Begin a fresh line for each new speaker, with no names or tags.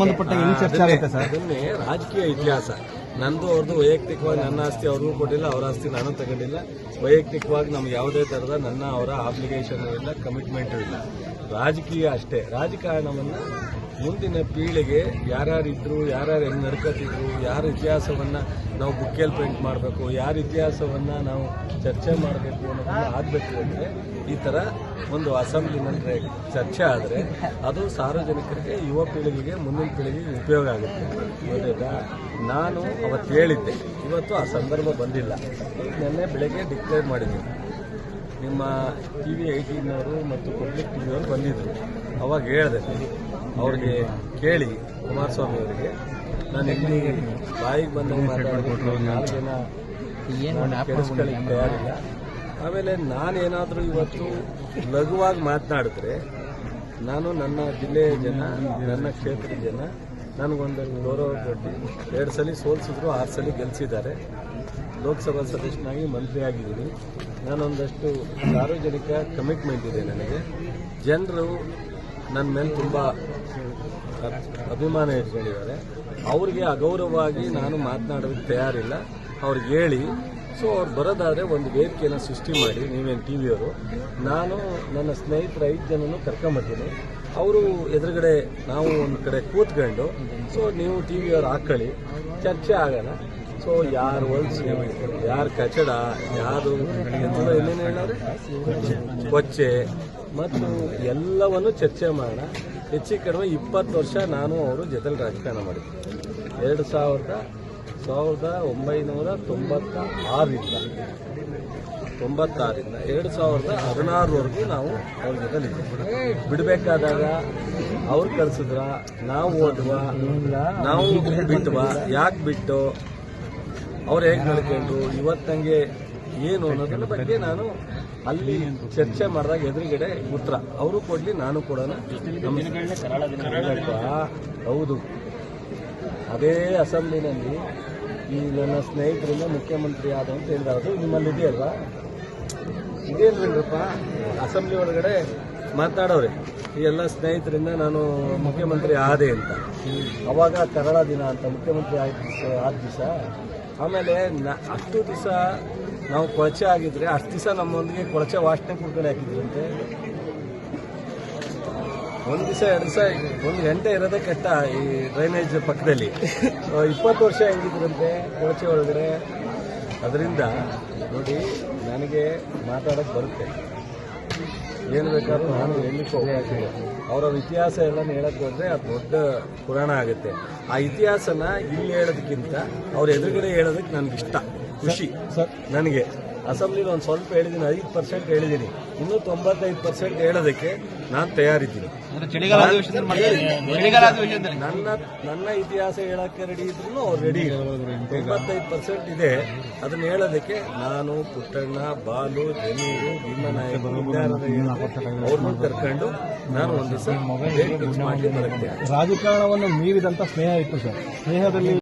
ಸಂಬಂಧಪಟ್ಟ ಹೆಂಗ್ ಚರ್ಚೆ ಆಗುತ್ತೆ ಸರ್?
ಅದನ್ನೇ ರಾಜಕೀಯ ಇತಿಹಾಸ. ನಂದು ಅವ್ರದ್ದು ವೈಯಕ್ತಿಕವಾಗಿ ನನ್ನ ಆಸ್ತಿ ಅವ್ರಿಗೂ ಕೊಟ್ಟಿಲ್ಲ ಅವರ ಆಸ್ತಿ ನಾನು ತಗೊಂಡಿಲ್ಲ. ವೈಯಕ್ತಿಕವಾಗಿ ನಮ್ಗೆ ಯಾವುದೇ ಥರದ ನನ್ನ ಅವರ ಆಬ್ಲಿಗೇಷನ್ ಇಲ್ಲ ಕಮಿಟ್ಮೆಂಟು ಇಲ್ಲ. ರಾಜಕೀಯ ಅಷ್ಟೇ. ರಾಜಕಾರಣವನ್ನು ಮುಂದಿನ ಪೀಳಿಗೆ ಯಾರ್ಯಾರಿದ್ರು, ಯಾರ್ಯಾರು ಹೆಂಗೆ ನಡ್ಕೋತಿದ್ರು, ಯಾರ ಇತಿಹಾಸವನ್ನು ನಾವು ಬುಕ್ಕೇಲಿ ಪ್ರಿಂಟ್ ಮಾಡಬೇಕು, ಯಾರ ಇತಿಹಾಸವನ್ನು ನಾವು ಚರ್ಚೆ ಮಾಡಬೇಕು ಅನ್ನೋದನ್ನು ಆಗಬೇಕು ಅಂದರೆ ಈ ಥರ ಒಂದು ಅಸೆಂಬ್ಲಿನಲ್ಲಿ ಚರ್ಚೆ ಆದರೆ ಅದು ಸಾರ್ವಜನಿಕರಿಗೆ, ಯುವ ಪೀಳಿಗೆಗೆ, ಮುಂದಿನ ಪೀಳಿಗೆಗೆ ಉಪಯೋಗ ಆಗುತ್ತೆ. ಗೊತ್ತಾಯ್ತಾ ನಾನು ಅವತ್ತು ಹೇಳಿದ್ದೆ. ಇವತ್ತು ಆ ಸಂದರ್ಭ ಬಂದಿಲ್ಲ. ನೆನ್ನೆ ಬೆಳಗ್ಗೆ ಡಿಕ್ಲೇರ್ ಮಾಡಿದ್ದೀನಿ ನಿಮ್ಮ ಟಿ ವಿ ಏಯ್ಟೀನವರು ಮತ್ತು ಪಬ್ಲಿಕ್ ಟಿ ವಿಯವರು ಬಂದಿದ್ದರು ಅವಾಗ ಹೇಳಿದೆ. ಅವ್ರಿಗೆ ಕೇಳಿ ಕುಮಾರಸ್ವಾಮಿ ಅವರಿಗೆ ನಾನು ಇಲ್ಲಿ ಬಾಯಿಗೆ ಬಂದು ಮಾತಾಡಬೇಕು ನಾಲ್ಕು ಜನ ಕೆಡಿಸ್ಕೊಳ್ಳಿಕ್ಕೆ ತಯಾರಿಲ್ಲ ಆಮೇಲೆ? ನಾನೇನಾದರೂ ಇವತ್ತು ಲಘುವಾಗಿ ಮಾತನಾಡಿದ್ರೆ ನಾನು ನನ್ನ ಜಿಲ್ಲೆಯ ಜನ ನನ್ನ ಕ್ಷೇತ್ರದ ಜನ ನನಗೊಂದು ಗೌರವ ಕೊಟ್ಟು ಎರಡು ಸಲ ಸೋಲಿಸಿದ್ರು ಆರು ಸಲ ಗೆಲ್ಲಿಸಿದ್ದಾರೆ ಲೋಕಸಭಾ ಸದಸ್ಯನಾಗಿ ಮಂತ್ರಿ ಆಗಿದ್ದೀನಿ. ನಾನೊಂದಷ್ಟು ಸಾರ್ವಜನಿಕ ಕಮಿಟ್ಮೆಂಟ್ ಇದೆ ನನಗೆ. ಜನರು ನನ್ನ ಮೇಲೆ ತುಂಬ ಅಭಿಮಾನ ಇಟ್ಕೊಂಡಿದ್ದಾರೆ. ಅವ್ರಿಗೆ ಅಗೌರವವಾಗಿ ನಾನು ಮಾತನಾಡೋದಕ್ಕೆ ತಯಾರಿಲ್ಲ. ಅವ್ರಿಗೆ ಹೇಳಿ. ಸೊ ಅವ್ರು ಬರೋದಾದ್ರೆ ಒಂದು ವೇದಿಕೆಯನ್ನು ಸೃಷ್ಟಿ ಮಾಡಿ. ನೀವೇನು ಟಿ ವಿಯವರು ನಾನು ನನ್ನ ಸ್ನೇಹಿತರ ಐದು ಜನನು ಕರ್ಕೊಂಬರ್ತೀನಿ ಅವರು ಎದುರುಗಡೆ ನಾವು ಒಂದು ಕಡೆ ಕೂತ್ಕೊಂಡು ಸೊ ನೀವು ಟಿ ವಿಯವ್ರು ಹಾಕೊಳ್ಳಿ. ಚರ್ಚೆ ಆಗೋಣ. ಸೊ ಯಾರು ಹೊಲ್ಸು ಯಾರು ಕಚಡ, ಯಾರು ಏನೇನು ಹೇಳೋರು? ಕೊಚ್ಚೆ. ಮತ್ತು ಎಲ್ಲವನ್ನು ಚರ್ಚೆ ಮಾಡೋಣ. ಹೆಚ್ಚು ಕಡಿಮೆ ಇಪ್ಪತ್ತು ವರ್ಷ ನಾನು ಅವರು ಜೊತೆಲಿ ರಾಜಕಾರಣ ಮಾಡಿದ್ದೆ. ಎರಡು ಸಾವಿರದ ಸಾವಿರದ ಒಂಬೈನೂರ ತೊಂಬತ್ತ ಆರರಿಂದ ತೊಂಬತ್ತಾರರಿಂದ. ಎರಡು ಸಾವಿರದ ಹದಿನಾರವರೆಗೂ ನಾವು ಅವ್ರ ಜೊತೆಲಿ ಬಿಡಬೇಕಾದಾಗ ಅವ್ರು ಕಳ್ಸಿದ್ರ ನಾವು ಓದುವ, ನಾವು ಬಿಟ್ವಾ, ಯಾಕೆ ಬಿಟ್ಟು? ಅವ್ರು ಹೇಗೆ ನಡ್ಕೊಂಡ್ರು ಇವತ್ತಂಗೆ ಏನು ಅನ್ನೋದ್ರ ಬಗ್ಗೆ ನಾನು ಅಲ್ಲಿ ಚರ್ಚೆ ಮಾಡಿದಾಗ ಎದುರುಗಡೆ ಉತ್ತರ. ಅವರು ಕೊಡ್ಲಿ, ನಾನು ಕೊಡೋಣ. ಹೌದು. ಅದೇ ಅಸೆಂಬ್ಲಿನಲ್ಲಿ ಈ ನನ್ನ ಸ್ನೇಹಿತರಿಂದ ಮುಖ್ಯಮಂತ್ರಿ ಆದ ಅಂತ ಹೇಳಿದ್ರು. ನಿಮ್ಮಲ್ಲಿ ಇದೆಯಲ್ವಾ ಇದೇನ್ರಪ್ಪ? ಅಸೆಂಬ್ಲಿ ಒಳಗಡೆ ಮಾತನಾಡೋರೆ ಈ ಎಲ್ಲ ಸ್ನೇಹಿತರಿಂದ ನಾನು ಮುಖ್ಯಮಂತ್ರಿ ಆದೆ ಅಂತ. ಅವಾಗ ಕರಳ ದಿನ ಅಂತ ಮುಖ್ಯಮಂತ್ರಿ ದಿವಸ, ಆದ ದಿವಸ. ಆಮೇಲೆ ಅಷ್ಟು ದಿವಸ ನಾವು ಕೊಳಚೆ ಆಗಿದ್ರೆ ಅಷ್ಟು ದಿವಸ ನಮ್ಮೊಂದಿಗೆ ಕೊಳಚೆ ವಾಸನೆ ಕುಡ್ಕೊಂಡು ಹಾಕಿದ್ರಂತೆ. ಒಂದು ದಿವಸ, ಎರಡು ದಿವಸ, ಒಂದು ಗಂಟೆ ಇರೋದೇ ಕಷ್ಟ ಈ ಡ್ರೈನೇಜ್ ಪಕ್ಕದಲ್ಲಿ. ಇಪ್ಪತ್ತು ವರ್ಷ ಹೆಂಗಿದ್ರಂತೆ ಕೊಳಚೆ ಒಳಗಡೆ? ಅದರಿಂದ ನೋಡಿ, ನನಗೆ ಮಾತಾಡೋಕ್ಕೆ ಬರುತ್ತೆ. ಏನು ಬೇಕಾದ್ರೂ ನಾನು ಹೇಳಲಿಕ್ಕೆ ಹೋಗ್ತೀನಿ. ಅವರ ಇತಿಹಾಸ ಎಲ್ಲ ಹೇಳಕ್ಕೆ ಹೋದರೆ ಅದು ದೊಡ್ಡ ಪುರಾಣ ಆಗುತ್ತೆ. ಆ ಇತಿಹಾಸನ ಇಲ್ಲಿ ಹೇಳೋದಕ್ಕಿಂತ ಅವ್ರ ಎದುರುಗಡೆ ಹೇಳೋದಕ್ಕೆ ನನಗಿಷ್ಟ. ಖುಷಿ. ನನಗೆ ಅಸೆಂಬ್ಲಿಲಿ ಒಂದು ಸ್ವಲ್ಪ ಹೇಳಿದ್ದೀನಿ ಐದು ಪರ್ಸೆಂಟ್ ಹೇಳಿದ್ದೀನಿ. ಇನ್ನೂ ತೊಂಬತ್ತೈದು ಪರ್ಸೆಂಟ್ ಹೇಳೋದಕ್ಕೆ ನಾನು ತಯಾರಿದ್ದೀನಿ. ನನ್ನ ನನ್ನ ಇತಿಹಾಸ ಹೇಳಕ್ಕೆ ರೆಡಿ ಇದ್ರು. ಅವ್ರು ರೆಡಿ ತೊಂಬತ್ತೈದು ಪರ್ಸೆಂಟ್ ಇದೆ. ಅದನ್ನ ಹೇಳೋದಕ್ಕೆ ನಾನು ಪುಟ್ಟಣ್ಣ ಬಾಲು ಜಮೀರು ಭೀಮನಾಯಕ ಅವ್ರನ್ನ ಕರ್ಕೊಂಡು ನಾನು ಒಂದು ದಿವಸ ಮಾಡಿ ಬರುತ್ತೆ?
ರಾಜಕಾರಣವನ್ನು ಮೀರಿದಂತ ಸ್ನೇಹ ಇತ್ತು ಸರ್. ಸ್ನೇಹದಲ್ಲಿ